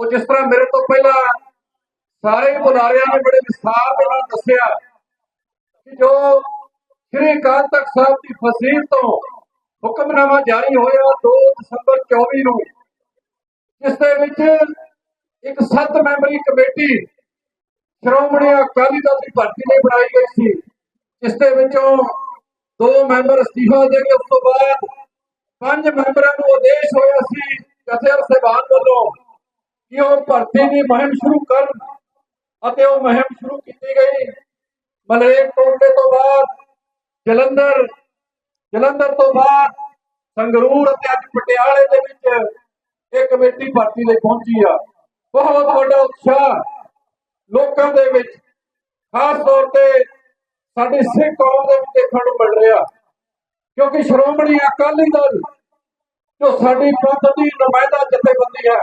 ਉਹ ਜਿਸ ਤਰ੍ਹਾਂ ਮੇਰੇ ਤੋਂ ਪਹਿਲਾਂ ਸਾਰੇ ਬੁਲਾਰਿਆਂ ਨੇ ਬੜੇ ਵਿਸਥਾਰ ਦੇ ਨਾਲ ਦੱਸਿਆ ਕਿ ਜੋ ਸ੍ਰੀ ਅਕਾਲ ਤਖਤ ਸਾਹਿਬ ਦੀ ਫਸੀਲ ਤੋਂ ਹੁਕਮਨਾਮਾ ਜਾਰੀ ਹੋਇਆ 2 ਦਸੰਬਰ 24 ਨੂੰ, ਜਿਸ ਦੇ ਵਿੱਚ ਇੱਕ ਸੱਤ ਮੈਂਬਰੀ ਕਮੇਟੀ ਸ਼੍ਰੋਮਣੀ ਅਕਾਲੀ ਦਲ ਦੀ ਭਰਤੀ ਲਈ ਬਣਾਈ ਗਈ ਸੀ, ਜਿਸ ਦੇ ਵਿੱਚੋਂ ਦੋ ਮੈਂਬਰ ਅਸਤੀਫਾ ਦੇ ਕੇ ਉਸ ਤੋਂ ਬਾਅਦ ਪੰਜ ਮੈਂਬਰਾਂ ਨੂੰ ਆਦੇਸ਼ ਹੋਇਆ ਸੀ ਜਥੇਦਾਰ ਸਾਹਿਬਾਨ ਵੱਲੋਂ। ਕਿ ਉਹ ਭਰਤੀ ਦੀ ਮੁਹਿੰਮ ਸ਼ੁਰੂ ਕਰਨ ਅਤੇ ਉਹ ਮੁਹਿੰਮ ਸ਼ੁਰੂ ਕੀਤੀ ਗਈ। ਮਲੇਕ ਟੋਟੇ ਤੋਂ ਬਾਅਦ, ਜਲੰਧਰ ਜਲੰਧਰ ਤੋਂ ਬਾਅਦ ਸੰਗਰੂਰ ਅਤੇ ਅੱਜ ਪਟਿਆਲੇ ਦੇ ਵਿੱਚ ਇਹ ਕਮੇਟੀ ਭਰਤੀ ਲਈ ਪਹੁੰਚੀ ਆ। ਬਹੁਤ ਵੱਡਾ ਉਤਸ਼ਾਹ ਲੋਕਾਂ ਦੇ ਵਿੱਚ, ਖਾਸ ਤੌਰ ਤੇ ਸਾਡੀ ਸਿੱਖ ਕੌਮ ਦੇ ਵਿੱਚ ਦੇਖਣ ਨੂੰ ਮਿਲ ਰਿਹਾ। ਕਿਉਂਕਿ ਸ਼੍ਰੋਮਣੀ ਅਕਾਲੀ ਦਲ, ਜੋ ਸਾਡੀ ਪੰਥ ਦੀ ਨੁਮਾਇੰਦਾ ਜਥੇਬੰਦੀ ਹੈ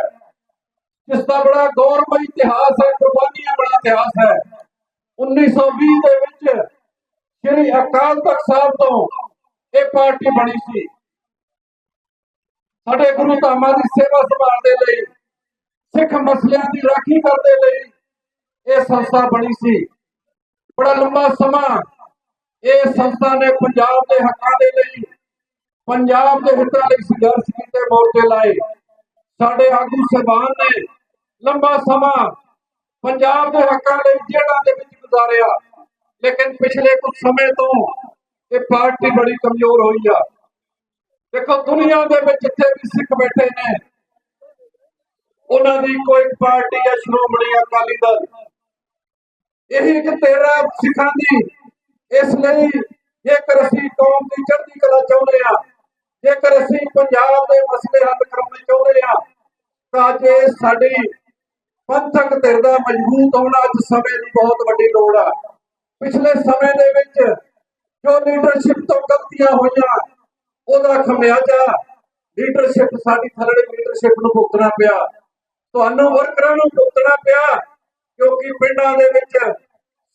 ਜਿਸ ਦਾ ਬੜਾ ਗੌਰਵਮਈ ਇਤਿਹਾਸ ਹੈ, ਕੁਰਬਾਨੀਆਂ ਬੜਾ ਇਤਿਹਾਸ ਹੈ। 1920 ਦੇ ਵਿੱਚ ਸ੍ਰੀ ਅਕਾਲ ਤਖਤ ਸਾਹਿਬ ਤੋਂ ਇਹ ਪਾਰਟੀ ਬਣੀ ਸੀ। ਸਾਡੇ ਗੁਰੂ ਧਾਮਾਂ ਦੀ ਸੇਵਾ ਸੰਭਾਲ ਦੇ ਲਈ, ਸਿੱਖ ਮਸਲਿਆਂ ਦੀ ਰਾਖੀ ਕਰਨ ਦੇ ਲਈ ਇਹ ਸੰਸਥਾ ਬਣੀ ਸੀ। ਬੜਾ ਲੰਬਾ ਸਮਾਂ ਇਹ ਸੰਸਥਾ ਨੇ ਪੰਜਾਬ ਦੇ ਹੱਕਾਂ ਦੇ ਲਈ, ਪੰਜਾਬ ਦੇ ਹਿੱਤਾਂ ਲਈ ਸੰਘਰਸ਼ ਕੀਤੇ ਮੋਰਚੇ ਲਾਏ। ਸਾਡੇ ਆਗੂ ਸਹਿਬਾਨ ਨੇ ਲੰਬਾ ਸਮਾਂ ਪੰਜਾਬ ਦੇ ਹੱਕਾਂ ਲਈ ਜੇਲ੍ਹਾਂ ਦੇ ਵਿੱਚ ਗੁਜ਼ਾਰਿਆ। ਲੇਕਿਨ ਪਿਛਲੇ ਕੁਝ ਸਮੇਂ ਤੋਂ ਇਹ ਪਾਰਟੀ ਬੜੀ ਕਮਜ਼ੋਰ ਹੋਈ ਆ। ਦੇਖੋ, ਦੁਨੀਆ ਦੇ ਵਿੱਚ ਜਿੱਥੇ ਵੀ ਸਿੱਖ ਬੈਠੇ ਨੇ, ਉਹਨਾਂ ਦੀ ਕੋਈ ਪਾਰਟੀ ਹੈ ਸ਼੍ਰੋਮਣੀ ਅਕਾਲੀ ਦਲ। ਇਹ ਇੱਕ ਤੇਰਾ ਸਿੱਖਾਂ ਦੀ, ਇਸ ਲਈ ਜੇਕਰ ਅਸੀਂ ਕੌਮ ਦੀ ਚੜ੍ਹਦੀ ਕਲਾ ਚਾਹੁੰਦੇ ਆ ਜੇਕਰ ਅਸੀਂ ਪੰਜਾਬ ਦੇ ਮਸਲੇ ਹੱਲ ਕਰਾਉਣੇ ਚਾਹੁੰਦੇ ਆ ਤਾਂ ਜੇ ਸਾਡੀ ਪੰਥਕ ਧਿਰ ਦਾ ਮਜ਼ਬੂਤ ਹੋਣਾ ਅੱਜ ਸਮੇਂ ਦੀ ਬਹੁਤ ਵੱਡੀ ਲੋੜ ਆ। ਪਿਛਲੇ ਸਮੇਂ ਦੇ ਵਿੱਚ ਜੋ ਲੀਡਰਸ਼ਿਪ ਤੋਂ ਗਲਤੀਆਂ ਹੋਈਆਂ, ਉਹਦਾ ਖਮਿਆਜਾ ਲੀਡਰਸ਼ਿਪ ਸਾਡੀ ਥਰਡ ਲੀਡਰਸ਼ਿਪ ਨੂੰ ਭੁਗਤਣਾ ਪਿਆ। ਤੁਹਾਨੂੰ ਵਰਕਰਾਂ ਨੂੰ ਭੁਗਤਣਾ ਪਿਆ, ਕਿਉਂਕਿ ਪਿੰਡਾਂ ਦੇ ਵਿੱਚ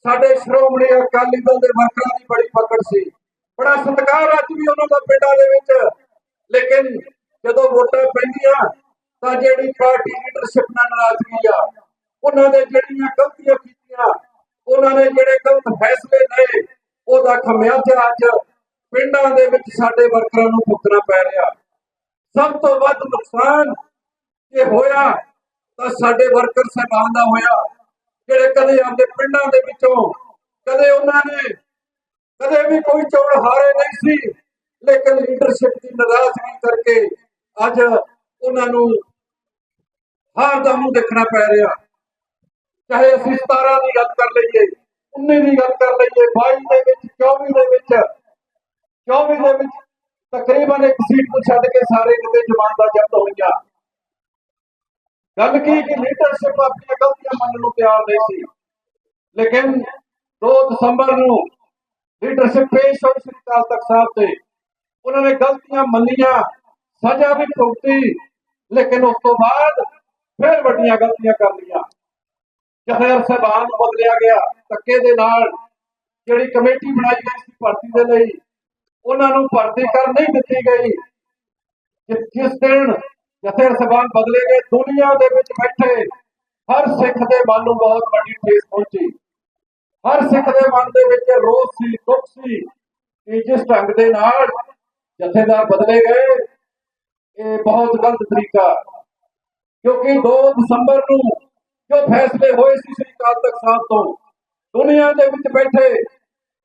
ਸਾਡੇ ਸ਼੍ਰੋਮਣੀ ਅਕਾਲੀ ਦਲ ਦੇ ਵਰਕਰਾਂ ਦੀ ਬੜੀ ਪਕੜ ਸੀ। ਬੜਾ ਸਤਿਕਾਰ ਅੱਜ ਵੀ ਉਹਨਾਂ ਦਾ ਪਿੰਡਾਂ ਦੇ ਵਿੱਚ। ਲੇਕਿਨ ਜਦੋਂ ਵੋਟਾਂ ਪੈਂਦੀਆਂ ਤਾਂ ਜਿਹੜੀ ਪਾਰਟੀ ਲੀਡਰਸ਼ਿਪ ਨਾਲ ਨਾਰਾਜ਼ਗੀ ਆ, ਉਹਨਾਂ ਦੇ ਜਿਹੜੀਆਂ ਗਲਤੀਆਂ ਕੀਤੀਆਂ, ਉਹਨਾਂ ਨੇ ਜਿਹੜੇ ਗਲਤ ਫੈਸਲੇ ਲਏ, ਉਹਦਾ ਖਮਿਆਜਾ ਅੱਜ ਪਿੰਡਾਂ ਦੇ ਵਿੱਚ ਸਾਡੇ ਵਰਕਰਾਂ ਨੂੰ ਭੁਗਤਣਾ ਪੈ ਰਿਹਾ। ਸਭ ਤੋਂ ਵੱਧ ਨੁਕਸਾਨ ਇਹ ਹੋਇਆ, ਤਾਂ ਸਾਡੇ ਵਰਕਰ ਸਹਿਬਾਨ ਦਾ ਹੋਇਆ, ਜਿਹੜੇ ਕਦੇ ਆਪਣੇ ਪਿੰਡਾਂ ਦੇ ਵਿੱਚੋਂ, ਕਦੇ ਉਹਨਾਂ ਨੇ, ਕਦੇ ਵੀ ਕੋਈ ਚੋਣ ਹਾਰੇ ਨਹੀਂ ਸੀ, ਲੇਕਿਨ ਲੀਡਰਸ਼ਿਪ ਦੀ ਨਾਰਾਜ਼ਗੀ ਕਰਕੇ ਅੱਜ ਉਹਨਾਂ ਨੂੰ ਹਾਰ ਦਾ ਮੂੰਹ ਦੇਖਣਾ ਪੈ ਰਿਹਾ। ਚਾਹੇ ਅਸੀਂ 17 ਦੀ ਗੱਲ ਕਰ ਲਈਏ 19 ਦੀ ਗੱਲ ਕਰ ਲਈਏ 22 ਦੇ ਵਿੱਚ 24 ਦੇ ਵਿੱਚ 24 ਦੇ ਵਿੱਚ ਤਕਰੀਬਨ ਇੱਕ ਸੀਟ ਨੂੰ ਛੱਡ ਕੇ ਸਾਰੇ ਕਿਤੇ ਜ਼ਮਾਨਤਾਂ ਜ਼ਬਤ ਹੋਈਆਂ ਗੱਲ ਕੀ ਕਿ ਲੀਡਰਸ਼ਿਪ ਆਪਣੀਆਂ ਗਲਤੀਆਂ ਮੰਨਣ ਨੂੰ ਤਿਆਰ ਨਹੀਂ ਸੀ। ਲੇਕਿਨ 2 ਦਸੰਬਰ ਨੂੰ ਲੀਡਰਸ਼ਿਪ ਪੇਸ਼ ਹੋਈ ਸ੍ਰੀ ਅਕਾਲ ਤਖਤ ਸਾਹਿਬ ਤੇ। ਉਹਨਾਂ ਨੇ ਗਲਤੀਆਂ ਮੰਨੀਆਂ, ਸਜ਼ਾ ਵੀ ਭੁਗਤੀ, ਲੇਕਿਨ ਉਸ ਤੋਂ ਬਾਅਦ ਫਿਰ ਵੱਡੀਆਂ ਗਲਤੀਆਂ ਕਰ ਲਈਆਂ। ਜਥੇਦਾਰ ਸਾਹਿਬਾਨ ਬਦਲਿਆ ਗਿਆ। ਧੱਕੇ ਦੇ ਨਾਲ ਜਿਹੜੀ ਕਮੇਟੀ ਬਣਾਈ ਗਈ ਸੀ ਭਰਤੀ ਦੇ ਲਈ, ਉਹਨਾਂ ਨੂੰ ਭਰਤੀ ਕਰ ਨਹੀਂ ਦਿੱਤੀ ਗਈ। ਜਿਸ ਦਿਨ ਜਥੇਦਾਰ ਸਾਹਿਬਾਨ ਬਦਲੇ ਗਏ, ਦੁਨੀਆ ਦੇ ਵਿੱਚ ਬੈਠੇ, ਹਰ ਸਿੱਖ ਦੇ ਮਨ ਨੂੰ ਬਹੁਤ ਵੱਡੀ ਠੇਸ ਪਹੁੰਚੀ। ਹਰ ਸਿੱਖ ਦੇ ਮਨ ਦੇ ਵਿੱਚ ਰੋਸ ਸੀ, ਦੁੱਖ ਸੀ ਕਿ ਜਿਸ ਢੰਗ ਦੇ ਨਾਲ ਜਥੇਦਾਰ ਬਦਲੇ ਗਏ, ਇਹ ਬਹੁਤ ਗਲਤ ਤਰੀਕਾ। ਕਿਉਂਕਿ 2 ਦਸੰਬਰ ਨੂੰ ਜੋ ਫੈਸਲੇ ਹੋਏ ਸੀ ਸ੍ਰੀ ਅਕਾਲ ਤਖਤ ਸਾਹਿਬ ਤੋਂ, ਦੁਨੀਆ ਦੇ ਵਿੱਚ ਬੈਠੇ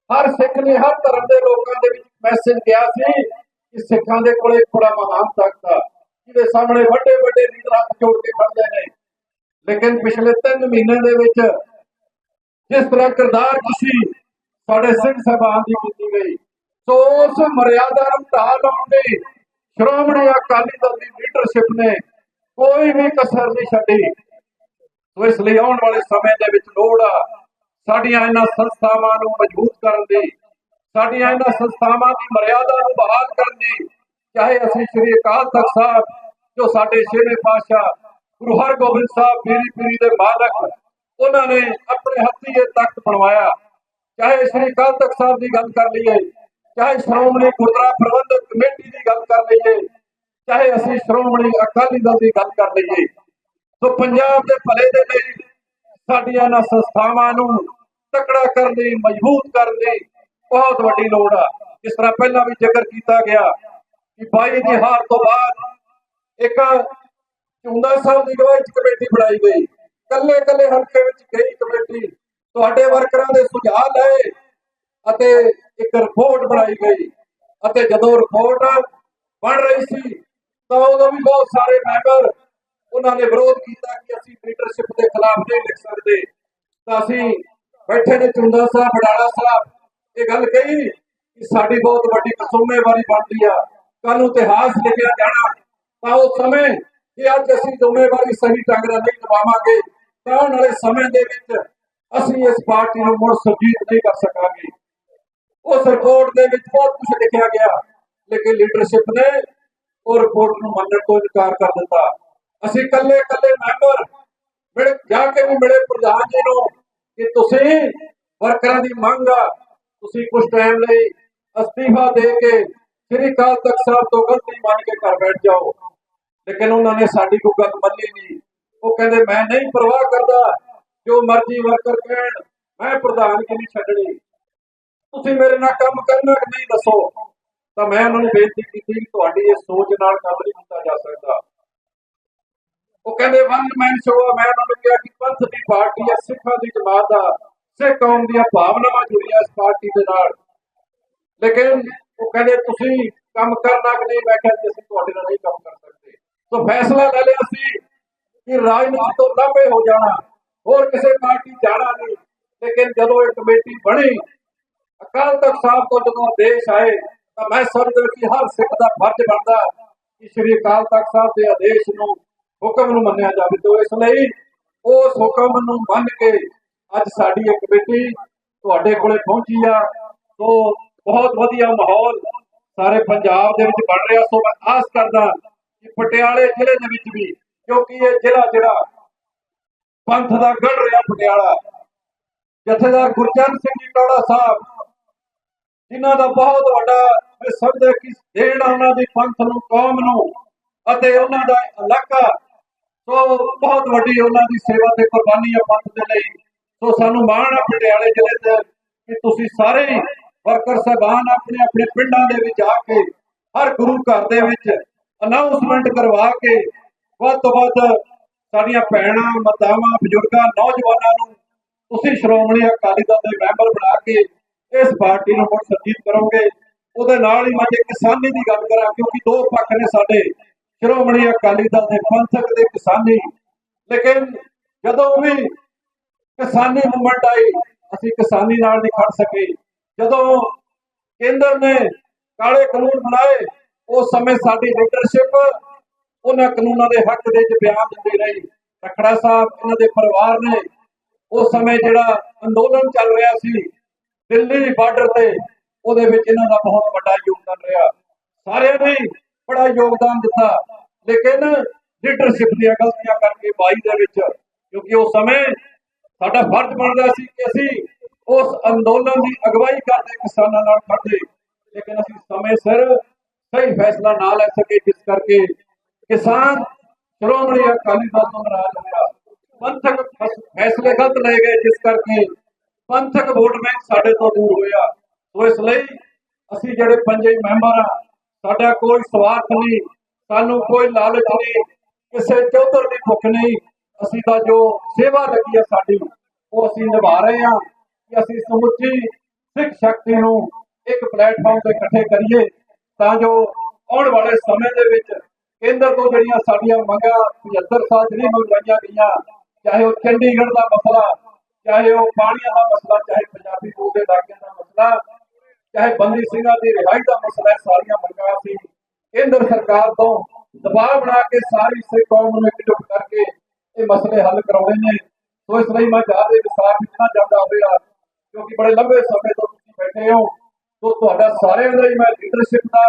ਹਰ ਸਿੱਖ ਨੇ, ਹਰ ਧਰਮ ਦੇ ਲੋਕਾਂ ਦੇ ਵਿੱਚ ਮੈਸੇਜ ਗਿਆ ਸੀ ਕਿ ਸਿੱਖਾਂ ਦੇ ਕੋਲੇ ਬੜਾ ਮਹਾਨ ਤਖਤ ਆ, ਜਿਹਦੇ ਸਾਹਮਣੇ ਵੱਡੇ ਵੱਡੇ ਲੀਡਰ ਹੱਥ ਜੋੜ ਕੇ ਖੜਦੇ ਨੇ। ਲੇਕਿਨ ਪਿਛਲੇ 3 ਮਹੀਨਿਆਂ ਦੇ ਵਿੱਚ ਜਿਸ ਤਰ੍ਹਾਂ ਕਿਰਦਾਰ ਤੁਸੀਂ ਸਾਡੇ ਸਿੰਘ ਸਾਹਿਬਾਨ ਦੀ ਕੀਤੀ ਗਈ, ਸੋ ਉਸ ਮਰਿਆਦਾ ਨੂੰ ਢਾਹ ਲਾਉਣ ਲਈ ਸ਼੍ਰੋਮਣੀ ਅਕਾਲੀ ਦਲ ਦੀ ਲੀਡਰਸ਼ਿਪ ਨੇ ਕੋਈ ਵੀ ਕਸਰ ਨਹੀਂ ਛੱਡੀ। ਸੋ ਇਸ ਲਈ ਆਉਣ ਵਾਲੇ ਸਮੇਂ ਦੇ ਵਿੱਚ ਲੋੜ ਆ ਸਾਡੀਆਂ ਇਹਨਾਂ ਸੰਸਥਾਵਾਂ ਨੂੰ ਮਜ਼ਬੂਤ ਕਰਨ ਦੀ, ਸਾਡੀਆਂ ਇਹਨਾਂ ਸੰਸਥਾਵਾਂ ਦੀ ਮਰਿਆਦਾ ਨੂੰ ਬਹਾਲ ਕਰਨ ਦੀ, ਚਾਹੇ ਅਸੀਂ ਸ੍ਰੀ ਅਕਾਲ ਤਖਤ ਸਾਹਿਬ, ਜੋ ਸਾਡੇ ਛੇਵੇਂ ਪਾਤਸ਼ਾਹ ਗੁਰੂ ਹਰਗੋਬਿੰਦ ਸਾਹਿਬ ਪੀਰੀ ਪੀਰੀ ਦੇ ਮਾਲਕ, ਉਹਨਾਂ ਨੇ ਆਪਣੇ ਹੱਥੀਂ ਇਹ ਤਖਤ ਬਣਵਾਇਆ। ਚਾਹੇ ਸ੍ਰੀ ਅਕਾਲ ਤਖਤ ਸਾਹਿਬ ਦੀ ਗੱਲ ਕਰ ਲਈਏ, ਚਾਹੇ ਸ਼੍ਰੋਮਣੀ ਗੁਰਦੁਆਰਾ ਪ੍ਰਬੰਧਕ ਕਮੇਟੀ ਦੀ ਗੱਲ ਕਰ ਲਈਏ ਚਾਹੇ ਅਸੀਂ ਸ਼੍ਰੋਮਣੀ ਅਕਾਲੀ ਦਲ ਦੀ ਗੱਲ ਕਰ ਲਈਏ ਸੋ ਪੰਜਾਬ ਦੇ ਭਲੇ ਦੇ ਲਈ ਸਾਡੀਆਂ ਇਹਨਾਂ ਸੰਸਥਾਵਾਂ ਨੂੰ ਤਕੜਾ ਕਰਨ ਲਈ, ਮਜ਼ਬੂਤ ਕਰਨ ਲਈ ਬਹੁਤ ਵੱਡੀ ਲੋੜ ਆ। ਜਿਸ ਤਰ੍ਹਾਂ ਪਹਿਲਾਂ ਵੀ ਜ਼ਿਕਰ ਕੀਤਾ ਗਿਆ ਕਿ 22 ਦੀ ਹਾਰ ਤੋਂ ਬਾਅਦ ਇੱਕ ਚੁੰਦਾ ਸਾਹਿਬ ਦੀ ਅਗਵਾਈ ਚ ਕਮੇਟੀ ਬਣਾਈ ਗਈ। ਕੱਲੇ ਕੱਲੇ ਹਲਕੇ ਵਿੱਚ ਗਈ ਕਮੇਟੀ, ਤੁਹਾਡੇ ਵਰਕਰਾਂ ਦੇ ਸੁਝਾਅ ਲਏ ਅਤੇ ਇੱਕ ਰਿਪੋਰਟ ਬਣਾਈ ਗਈ। ਅਤੇ ਜਦੋਂ ਰਿਪੋਰਟ ਬਣ ਰਹੀ ਸੀ ਤਾਂ ਉਦੋਂ ਵੀ ਬਹੁਤ ਸਾਰੇ ਮੈਂਬਰ ਉਹਨਾਂ ਨੇ ਵਿਰੋਧ ਕੀਤਾ ਕਿ ਅਸੀਂ ਲੀਡਰਸ਼ਿਪ ਦੇ ਖਿਲਾਫ ਨਹੀਂ ਲਿਖ ਸਕਦੇ। ਤਾਂ ਅਸੀਂ ਬੈਠੇ ਨੇ ਚੁੰਦਾ ਸਾਹਿਬ, ਬਡਾਲਾ ਸਾਹਿਬ, ਇਹ ਗੱਲ ਕਹੀ ਕਿ ਸਾਡੀ ਬਹੁਤ ਵੱਡੀ ਜ਼ਿੰਮੇਵਾਰੀ ਬਣਦੀ ਆ। ਕੱਲ ਨੂੰ ਇਤਿਹਾਸ ਲਿਖਿਆ ਜਾਣਾ, ਤਾਂ ਉਸ ਸਮੇਂ ਜੇ ਅੱਜ ਅਸੀਂ ਜ਼ਿੰਮੇਵਾਰੀ ਸਹੀ ਢੰਗ ਨਾਲ ਨਹੀਂ ਨਿਭਾਵਾਂਗੇ, ਤਾਂ ਆਉਣ ਵਾਲੇ ਸਮੇਂ ਦੇ ਵਿੱਚ ਅਸੀਂ ਇਸ ਪਾਰਟੀ ਨੂੰ ਮੁੜ ਸੁਰਜੀਤ ਨਹੀਂ ਕਰ ਸਕਾਂਗੇ। ਉਸ ਰਿਪੋਰਟ ਦੇ ਵਿੱਚ ਬਹੁਤ ਕੁਝ ਲਿਖਿਆ ਗਿਆ, ਲੇਕਿਨ ਲੀਡਰਸ਼ਿਪ ਨੇ ਉਹ ਰਿਪੋਰਟ ਨੂੰ ਮੰਨਣ ਤੋਂ ਇਨਕਾਰ ਕਰ ਦਿੱਤਾ। ਅਸੀਂ ਕੱਲੇ ਕੱਲੇ ਮੈਂਬਰ, ਮਿਲ ਜਾ ਕੇ ਵੀ ਮਿਲੇ ਪ੍ਰਧਾਨ ਜੀ ਨੂੰ ਕਿ ਤੁਸੀਂ ਵਰਕਰਾਂ ਦੀ ਮੰਗ ਆ, ਤੁਸੀਂ ਕੁਝ ਟਾਈਮ ਲਈ ਅਸਤੀਫਾ ਦੇ ਕੇ ਸ੍ਰੀ ਅਕਾਲ ਤਖਤ ਸਾਹਿਬ ਤੋਂ ਗਲਤੀ ਮੰਨ ਕੇ ਘਰ ਬੈਠ ਜਾਓ। ਲੇਕਿਨ ਉਹਨਾਂ ਨੇ ਸਾਡੀ ਕੋਈ ਗੱਲ ਮੰਨੀ ਨਹੀਂ। ਉਹ ਕਹਿੰਦੇ, ਮੈਂ ਨਹੀਂ ਪਰਵਾਹ ਕਰਦਾ ਜੋ ਮਰਜ਼ੀ ਵਰਕਰ ਕਹਿਣ। ਮੈਂ ਪ੍ਰਧਾਨ ਕਿ ਨਹੀਂ ਛੱਡਣੀ? ਤੁਸੀਂ ਮੇਰੇ ਨਾਲ ਕੰਮ ਕਰਨਾ ਕਿ ਨਹੀਂ ਦੱਸੋ? ਤਾਂ ਮੈਂ ਉਹਨਾਂ ਨੂੰ ਬੇਨਤੀ ਕੀਤੀ ਕਿ ਤੁਹਾਡੀ ਇਸ ਸੋਚ ਨਾਲ ਕੰਮ ਨਹੀਂ ਕੀਤਾ ਜਾ ਸਕਦਾ। ਉਹ ਕਹਿੰਦੇ ਵਨ ਮੈਨ ਸ਼ੋ ਮੈਂ ਉਹਨਾਂ ਨੂੰ ਕਿਹਾ ਕਿ ਪੰਥ ਦੀ ਪਾਰਟੀ ਹੈ ਸਿੱਖਾਂ ਦੀ ਜਮਾਤ ਆ। ਸਿੱਖ ਕੌਮ ਦੀਆਂ ਭਾਵਨਾਵਾਂ ਜੁੜੀਆਂ ਇਸ ਪਾਰਟੀ ਦੇ ਨਾਲ। ਲੇਕਿਨ ਉਹ ਕਹਿੰਦੇ, ਤੁਸੀਂ ਕੰਮ ਕਰਨਾ ਕਿ ਨਹੀਂ? ਮੈਂ ਕਿਹਾ ਅਸੀਂ ਤੁਹਾਡੇ ਨਾਲ ਨਹੀਂ ਕੰਮ ਕਰ ਸਕਦੇ। ਸੋ ਫੈਸਲਾ ਲੈ ਲਿਆ ਸੀ ਕਿ ਰਾਜਨੀਤੀ ਤੋਂ ਲਾਂਭੇ ਹੋ ਜਾਣਾ। ਹੋਰ ਕਿਸੇ ਪਾਰਟੀ ਜਾਣਾ ਨਹੀਂ। ਲੇਕਿਨ ਜਦੋਂ ਇਹ ਕਮੇਟੀ ਬਣੀ, ਅਕਾਲ ਤਖਤ ਸਾਹਿਬ ਤੋਂ ਜਦੋਂ ਆਦੇਸ਼ ਆਏ ਤਾਂ ਮੈਂ ਸਮਝਦਾ ਕਿ ਹਰ ਸਿੱਖ ਦਾ ਫਰਜ਼ ਬਣਦਾ ਕਿ ਸ੍ਰੀ ਅਕਾਲ ਤਖਤ ਸਾਹਿਬ ਦੇ ਆਦੇਸ਼ ਨੂੰ ਹੁਕਮ ਨੂੰ ਮੰਨਿਆ ਜਾਵੇ। ਤੋਂ ਇਸ ਲਈ ਉਸ ਹੁਕਮ ਨੂੰ ਮੰਨ ਕੇ ਅੱਜ ਸਾਡੀ ਇਹ ਕਮੇਟੀ ਤੁਹਾਡੇ ਕੋਲੇ ਪਹੁੰਚੀ ਆ। ਸੋ ਬਹੁਤ ਵਧੀਆ ਮਾਹੌਲ ਸਾਰੇ ਪੰਜਾਬ ਦੇ ਵਿੱਚ ਬਣ ਰਿਹਾ। ਸੋ ਮੈਂ ਆਸ ਕਰਦਾ ਕਿ ਪਟਿਆਲੇ ਜ਼ਿਲ੍ਹੇ ਦੇ ਵਿੱਚ ਵੀ, ਕਿਉਂਕਿ ਇਹ ਜ਼ਿਲ੍ਹਾ ਜਿਹੜਾ ਪੰਥ ਦਾ ਗੜ ਰਿਹਾ, ਪਟਿਆਲਾ, ਜਥੇਦਾਰ ਗੁਰਚਰਨ ਸਿੰਘ ਜੀ ਟੋੜਾ ਸਾਹਿਬ ਜਿਨ੍ਹਾਂ ਦਾ ਬਹੁਤ ਵੱਡਾ ਮੈਂ ਸਮਝਦਾ ਕਿ ਦੇਣ ਉਹਨਾਂ ਦੀ ਪੰਥ ਨੂੰ, ਕੌਮ ਨੂੰ ਅਤੇ ਉਹਨਾਂ ਦਾ ਇਲਾਕਾ, ਸੋ ਬਹੁਤ ਵੱਡੀ ਉਹਨਾਂ ਦੀ ਸੇਵਾ ਤੇ ਕੁਰਬਾਨੀ ਆ ਪੰਥ ਦੇ ਲਈ। ਸੋ ਸਾਨੂੰ ਮਾਣ ਆ ਪਟਿਆਲੇ ਜ਼ਿਲ੍ਹੇ ਤੇ ਕਿ ਤੁਸੀਂ ਸਾਰੇ ਵਰਕਰ ਸਾਹਿਬਾਨ ਆਪਣੇ ਆਪਣੇ ਪਿੰਡਾਂ ਦੇ ਵਿੱਚ ਆ ਕੇ, ਹਰ ਗੁਰੂ ਘਰ ਦੇ ਵਿੱਚ ਅਨਾਉਂਸਮੈਂਟ ਕਰਵਾ ਕੇ, ਵੱਧ ਤੋਂ ਵੱਧ ਸਾਡੀਆਂ ਭੈਣਾਂ, ਮਾਤਾਵਾਂ, ਬਜ਼ੁਰਗਾਂ, ਨੌਜਵਾਨਾਂ ਨੂੰ ਤੁਸੀਂ ਸ਼੍ਰੋਮਣੀ ਅਕਾਲੀ ਦਲ ਦੇ ਮੈਂਬਰ ਬਣਾ ਕੇ ਇਸ ਪਾਰਟੀ ਨੂੰ ਹੁਣ ਸਰਜੀਤ ਕਰੋਗੇ, ਉਹਦੇ ਨਾਲ ਹੀ ਮੈਂ ਜੇ ਕਿਸਾਨੀ ਦੀ ਗੱਲ ਕਰਾਂ, ਕਿਉਂਕਿ ਦੋ ਪੱਖ ਨੇ ਸਾਡੇ। ਸ਼੍ਰੋਮਣੀ ਅਕਾਲੀ ਦਲ ਦੇ ਪੰਥਕ ਤੇ ਕਿਸਾਨੀ। ਲੇਕਿਨ ਜਦੋਂ ਵੀ ਕਿਸਾਨੀ ਮੂਵਮੈਂਟ ਆਈ, ਅਸੀਂ ਕਿਸਾਨੀ ਨਾਲ ਨਹੀਂ ਖੜ ਸਕੇ। ਜਦੋਂ ਕੇਂਦਰ ਨੇ ਕਾਲੇ ਕਾਨੂੰਨ ਬਣਾਏ, ਉਸ ਸਮੇਂ ਸਾਡੀ ਲੀਡਰਸ਼ਿਪ ਉਹਨਾਂ ਕਾਨੂੰਨਾਂ ਦੇ ਹੱਕ ਦੇ ਵਿੱਚ ਬਿਆਨ ਦਿੰਦੀ ਰਹੀ। ਰਖੜਾ ਸਾਹਿਬ ਇਹਨਾਂ ਦੇ ਪਰਿਵਾਰ ਨੇ ਉਸ ਸਮੇਂ ਜਿਹੜਾ ਅੰਦੋਲਨ ਚੱਲ ਰਿਹਾ ਸੀ ਦਿੱਲੀ ਬਾਰਡਰ ਤੇ ਉਹਦੇ ਵਿੱਚ ਇਹਨਾਂ ਦਾ ਬਹੁਤ ਵੱਡਾ ਯੋਗਦਾਨ ਰਿਹਾ। ਸਾਰਿਆਂ ਨੇ ਬੜਾ ਯੋਗਦਾਨ ਦਿੱਤਾ। ਲੇਕਿਨ ਲੀਡਰਸ਼ਿਪ ਦੀਆਂ ਗਲਤੀਆਂ ਕਰਕੇ 22 ਦੇ ਵਿੱਚ, ਕਿਉਂਕਿ ਉਸ ਸਮੇਂ ਸਾਡਾ ਫਰਜ਼ ਬਣਦਾ ਸੀ ਕਿ ਅਸੀਂ ਉਸ ਅੰਦੋਲਨ ਦੀ ਅਗਵਾਈ ਕਰਦੇ, ਕਿਸਾਨਾਂ ਨਾਲ ਖੜਦੇ ਲੇਕਿਨ ਅਸੀਂ ਸਮੇਂ ਸਿਰ ਸਹੀ ਫੈਸਲਾ ਨਾ ਲੈ ਸਕੇ, ਜਿਸ ਕਰਕੇ ਕਿਸਾਨ ਸ਼੍ਰੋਮਣੀ ਅਕਾਲੀ ਦਲ ਤੋਂ ਨਾਰਾਜ਼ ਹੋਇਆ। ਪੰਥਕ ਫੈਸਲੇ ਗਲਤ ਲਏ ਗਏ, ਜਿਸ ਕਰਕੇ ਪੰਥਕ ਵੋਟ ਬੈਂਕ ਸਾਡੇ ਤੋਂ ਦੂਰ ਹੋਇਆ। ਸੋ ਇਸ ਲਈ ਅਸੀਂ ਜਿਹੜੇ ਪੰਜੇ ਮੈਂਬਰ ਆ, ਸਾਡਾ ਕੋਈ ਸਵਾਰਥ ਨਹੀਂ, ਸਾਨੂੰ ਕੋਈ ਲਾਲਚ ਨਹੀਂ, ਕਿਸੇ ਚੌਧਰ ਦੀ ਭੁੱਖ ਨਹੀਂ। ਅਸੀਂ ਤਾਂ ਜੋ ਸੇਵਾ ਲੱਗੀ ਆ ਸਾਡੀ, ਉਹ ਅਸੀਂ ਨਿਭਾ ਰਹੇ ਹਾਂ ਕਿ ਅਸੀਂ ਸਮੁੱਚੀ ਸਿੱਖ ਸ਼ਕਤੀ ਨੂੰ ਇੱਕ ਪਲੇਟਫਾਰਮ ਤੇ ਇਕੱਠੇ ਕਰੀਏ ਤਾਂ ਜੋ ਆਉਣ ਵਾਲੇ ਸਮੇਂ ਦੇ ਵਿੱਚ ਕੇਂਦਰ ਤੋਂ ਜਿਹੜੀਆਂ ਸਾਡੀਆਂ ਮੰਗਾਂ 75 ਸਾਲ ਜਿਹੜੀ ਮੰਗਾਈਆਂ ਗਈਆਂ, ਚਾਹੇ ਉਹ ਚੰਡੀਗੜ੍ਹ ਦਾ ਮਸਲਾ ਚਾਹੇ ਉਹ ਪਾਣੀਆਂ ਦਾ ਮਸਲਾ, ਚਾਹੇ ਪੰਜਾਬੀ ਬੋਲ ਦੇ ਇਲਾਕਿਆਂ ਦਾ ਮਸਲਾ, ਚਾਹੇ ਬੰਦੀ ਸਿੰਘਾਂ ਦੀ ਰਿਹਾਈ ਦਾ ਮਸਲਾ ਸਾਰੀਆਂ ਮੰਗਾਂ ਸੀ ਕੇਂਦਰ ਸਰਕਾਰ ਤੋਂ ਦਬਾਅ ਬਣਾ ਕੇ ਸਾਰੀ ਸਿੱਖ ਕੌਮ ਨੂੰ ਇਕਜੁੱਟ ਕਰਕੇ ਇਹ ਮਸਲੇ ਹੱਲ ਕਰਾਉਣੇ ਨੇ। ਸੋ ਇਸ ਲਈ ਮੈਂ ਜ਼ਿਆਦਾ ਵਿਸਥਾਰ ਵਿੱਚ ਨਾ ਜਾਂਦਾ ਹੋਇਆ, ਕਿਉਂਕਿ ਬੜੇ ਲੰਬੇ ਸਮੇਂ ਤੋਂ ਤੁਸੀਂ ਬੈਠੇ ਹੋ। ਸੋ ਤੁਹਾਡਾ ਸਾਰਿਆਂ ਦਾ ਹੀ ਮੈਂ ਲੀਡਰਸ਼ਿਪ ਦਾ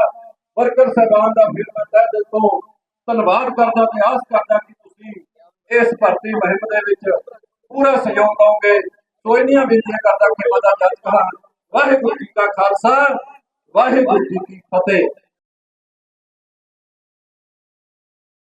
ਵਰਕਰ ਸਾਹਿਬਾਨ ਦਾ ਫਿਰ ਮੈਂ ਤਹਿ ਦਿਲ ਤੋਂ ਧੰਨਵਾਦ ਕਰਦਾ ਤੇ ਆਸ ਕਰਦਾ ਕਿ ਤੁਸੀਂ ਇਸ ਭਰਤੀ ਮੁਹਿੰਮ ਦੇ ਵਿੱਚ ਪੂਰਾ ਸਹਿਯੋਗ ਦਿਓਗੇ ਸੋ ਇੰਨੀਆਂ ਬੇਨਤੀਆਂ ਕਰਦਾ ਕਿ ਮਦਾ ਜੱਜ ਕਰਾਂ ਵਾਹਿਗੁਰੂ ਜੀ ਕਾ ਖਾਲਸਾ, ਵਾਹਿਗੁਰੂ ਜੀ ਕੀ ਫਤਿਹ।